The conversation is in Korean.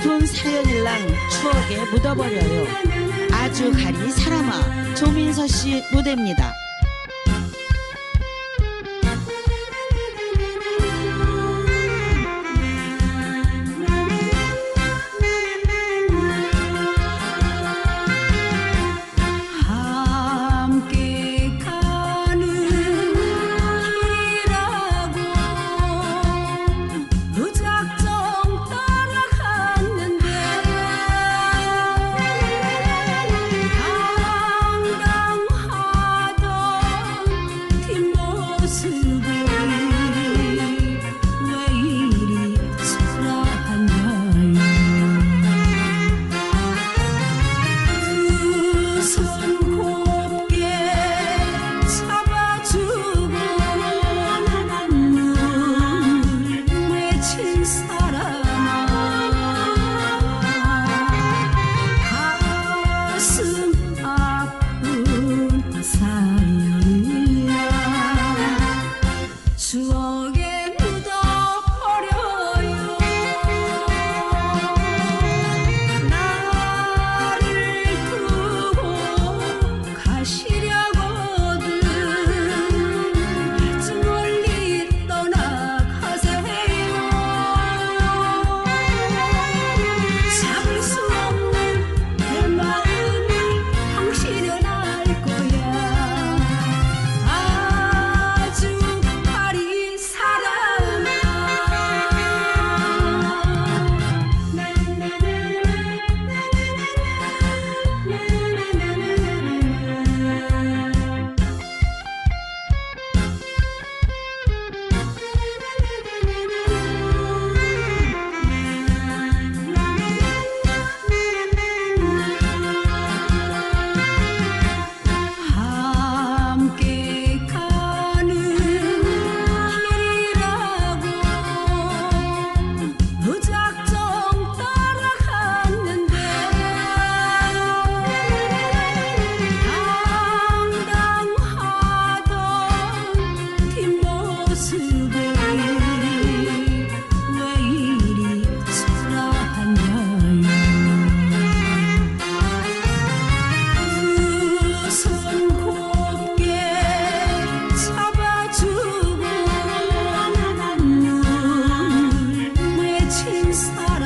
깊은 사연일랑 추억에 묻어버려요. 아주 가리 사람아 조민서 씨 무대입니다. long 青山